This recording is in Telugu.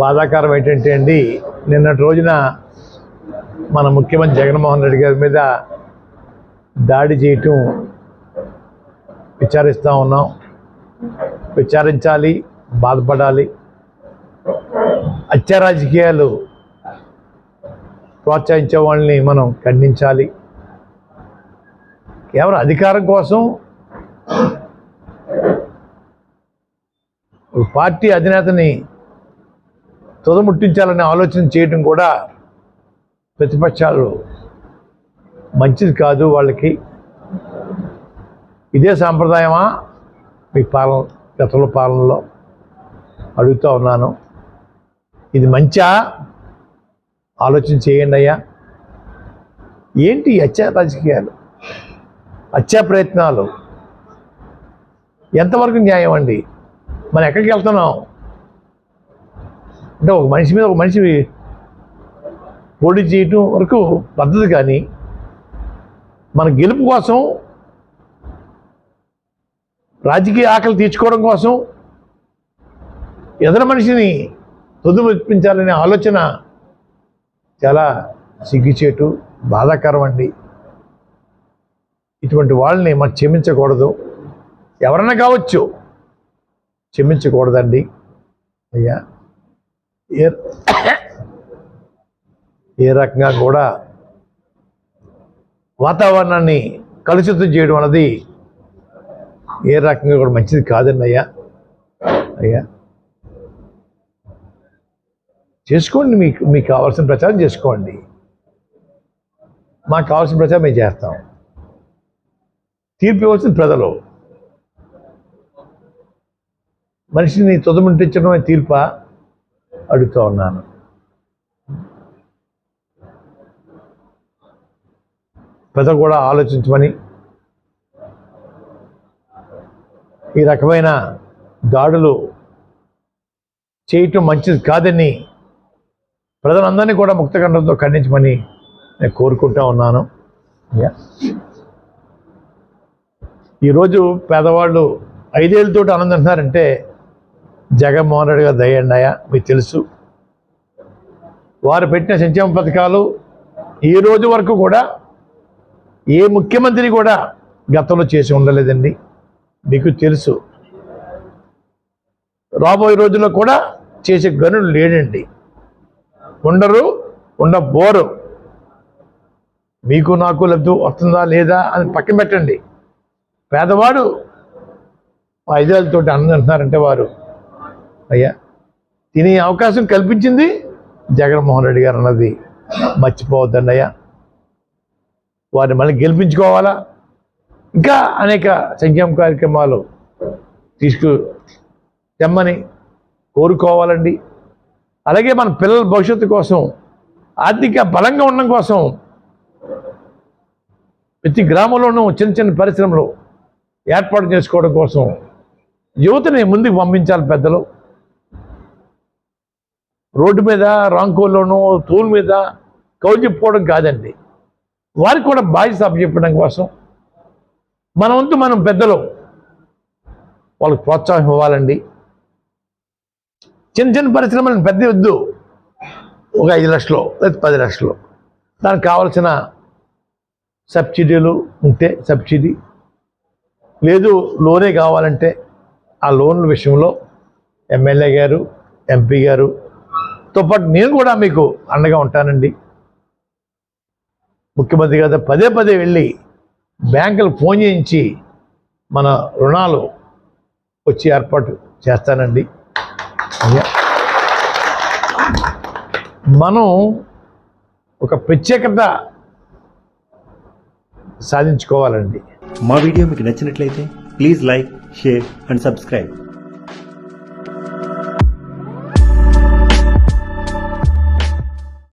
బాధాకరం ఏంటంటే అండి నిన్నటి రోజున మన ముఖ్యమంత్రి జగన్మోహన్ రెడ్డి గారి మీద దాడి చేయటం విచారిస్తూ ఉన్నాం. విచారించాలి బాధపడాలి. అత్య రాజకీయాలు ప్రోత్సహించే వాళ్ళని మనం ఖండించాలి. కేవలం అధికారం కోసం పార్టీ అధినేతని తుదముట్టించాలనే ఆలోచన చేయడం కూడా ప్రతిపక్షాలు మంచిది కాదు వాళ్ళకి. ఇదే సాంప్రదాయమా? మీ పాలన గతంలో పాలనలో అడుగుతూ ఉన్నాను. ఇది మంచా? ఆలోచన చేయండి అయ్యా. ఏంటి ఈ హత్యా రాజకీయాలు? హత్యా ప్రయత్నాలు? ఎంతవరకు న్యాయం అండి? మనం ఎక్కడికి వెళ్తున్నాం? అంటే ఒక మనిషి మీద ఒక మనిషి పోటీ చేయటం వరకు పద్ధతి కానీ మన గెలుపు కోసం రాజకీయ ఆకలి తీర్చుకోవడం కోసం ఎదర మనిషిని తొదుమిప్పించాలనే ఆలోచన చాలా సిగ్గుచేటు బాధాకరం అండి ఇటువంటి వాళ్ళని మనం క్షమించకూడదు. ఎవరన్నా కావచ్చు క్షమించకూడదండి. అయ్యా. ఏ ఏ రకంగా కూడా వాతావరణాన్ని కలుషితం చేయడం అన్నది ఏ రకంగా కూడా మంచిది కాదండి అయ్యా. అయ్యా. చేసుకోండి మీకు మీకు కావాల్సిన ప్రచారం చేసుకోండి. మాకు కావాల్సిన ప్రచారం మేము చేస్తాం. తీర్పు వచ్చింది ప్రజలు. మనిషిని తుదముంటించడమే తీర్పా? అడుగుతూ ఉన్నాను ప్రజలు కూడా ఆలోచించమని ఈ రకమైన దాడులు చేయటం మంచిది కాదని ప్రజలందరినీ కూడా ముక్తకంఠంతో ఖండించమని నేను కోరుకుంటా ఉన్నాను యా. ఈరోజు పేదవాళ్ళు ఐదేళ్ళతో ఆనందంటున్నారంటే జగన్మోహన్ రెడ్డి గారు దయ్యండాయా మీకు తెలుసు. వారు పెట్టిన సంక్షేమ పథకాలు ఈ రోజు వరకు కూడా ఏ ముఖ్యమంత్రి కూడా గతంలో చేసి ఉండలేదండి. మీకు తెలుసు. రాబోయే రోజుల్లో కూడా చేసే గనులు లేడండి. ఉండరు ఉండబోరు. మీకు నాకు లబ్ధి వస్తుందా లేదా అని పక్కన పెట్టండి. పేదవాడు ఐదేళ్ళతో అన్నంటున్నారంటే వారు అయ్యా తినే అవకాశం కల్పించింది జగన్మోహన్ రెడ్డి గారు అన్నది మర్చిపోవద్దండి అయ్యా. వారిని మళ్ళీ గెలిపించుకోవాలా? ఇంకా అనేక సంక్షేమ కార్యక్రమాలు తీసుకు తెమ్మని కోరుకోవాలండి. అలాగే మన పిల్లల భవిష్యత్తు కోసం ఆర్థిక బలంగా ఉండడం కోసం ప్రతి గ్రామంలోనూ చిన్న చిన్న పరిశ్రమలు ఏర్పాటు చేసుకోవడం కోసం యువతని ముందుకు పంపించాలి పెద్దలు. రోడ్డు మీద రాంకోల్లోనూ తూల్ మీద కౌలు చెప్పుకోవడం కాదండి. వారికి కూడా బాధ్యత అప్పచెప్పడం కోసం మన వంతు మనం పెద్దలు. వాళ్ళకి ప్రోత్సాహం ఇవ్వాలండి. చిన్న చిన్న పరిశ్రమలను పెద్ద వద్దు. ఒక ఐదు లక్షలు లేదా పది లక్షలు. దానికి కావాల్సిన సబ్సిడీలు ఉంటే సబ్సిడీ. లేదు లోనే కావాలంటే ఆ లోన్ల విషయంలో ఎమ్మెల్యే గారు ఎంపీ గారు తో పాటు నేను కూడా మీకు అండగా ఉంటానండి. ముఖ్యమంత్రి గారు పదే పదే వెళ్ళి బ్యాంకులు ఫోన్ చేయించి మన రుణాలు వచ్చి ఏర్పాటు చేస్తానండి. మనం ఒక ప్రత్యేకత సాధించుకోవాలండి. మా వీడియో మీకు నచ్చినట్లయితే please like share and subscribe.